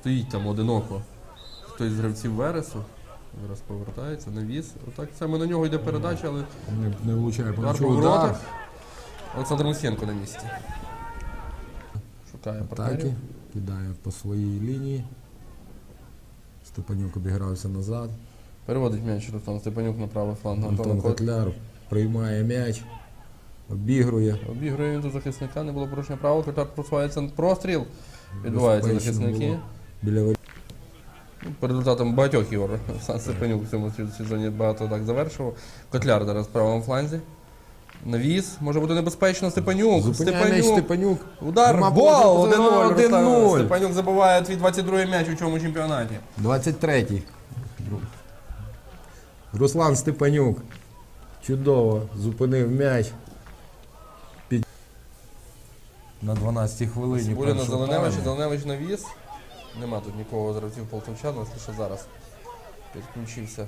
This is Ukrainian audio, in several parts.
Стоїть там одиноко. Хтось з гравців Вересу. Зараз повертається, навіс. Отак саме на нього йде передача, але Не, не влучає по воротах. Олександр Мусєнко на місці. Шукає Атаки. партнерів. Кидає по своїй лінії. Степанюк обігрався назад. Переводить м'яч Руслан Степанюк на правий фланг Антон Котляр приймає м'яч, обігрує. Обігрує він до захисника, не було порушення правил, Котляр просувається на простріл. Відбуваються захисники. було. Біля воріт. Ну, По результатам багатьох ігор Сан Степанюк в цьому сезоні багато так завершував. Котляр зараз в правому фланзі. Навіс, може бути небезпечно. Степанюк. Зупиняє м'яч Степанюк. Степанюк. Удар, Нема гол, проти, 1-0. 1-0. Руслан Степанюк забиває твій 22-й м'яч у цьому чемпіонаті. 23-й. Руслан Степанюк. Чудово зупинив м'яч. На 12-й хвилині. Сибуліна першого Зеленевич, тайму. Зеленевич навіс. Нема тут нікого з гравців полтавчан, лише зараз підключився.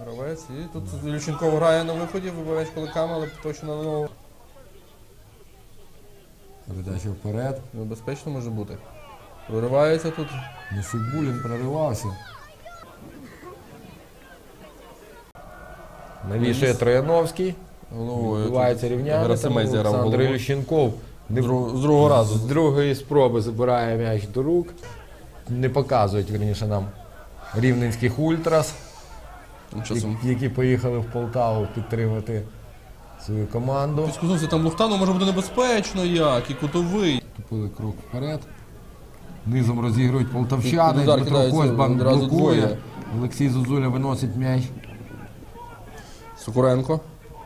Гравець. І тут Люченков грає на виході, вибивач кулаками, але точно на ногу. Передача вперед. Небезпечно може бути. Проривається тут. Несибулін проривався. Навішує Трояновський. Головою. Відбувається рівняння. Олександр головою. Не З друг- з другого разу. З другої спроби забирає м'яч до рук. Не показують, верніше, нам рівненських ультрас, часом. які поїхали в Полтаву підтримати свою команду. Підскузнувся там Лухтану, може бути небезпечно як, і кутовий. Тупили крок вперед. Низом розігрують полтавчани. Дмитро Козьбан блокує. Олексій Зозуля виносить м'яч. Сокуренко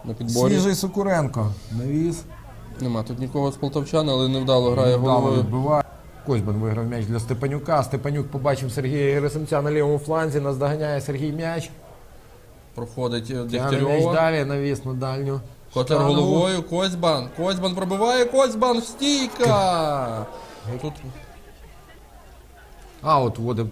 на підборі. Свіжий Сокуренко. Навіс. Нема тут нікого з полтавчан, але невдало грає головою. відбиває. Козьбан виграв м'яч для Степанюка. Степанюк побачив Сергія Герасимця на лівому фланзі. Наздоганяє Сергій м'яч. Проходить е, Тягне м'яч Дегтярьова. далі, навіс на дальню. Котер штангу. головою, Козьбан. Козьбан пробиває, Козьбан, стійка! Тут А, от вводив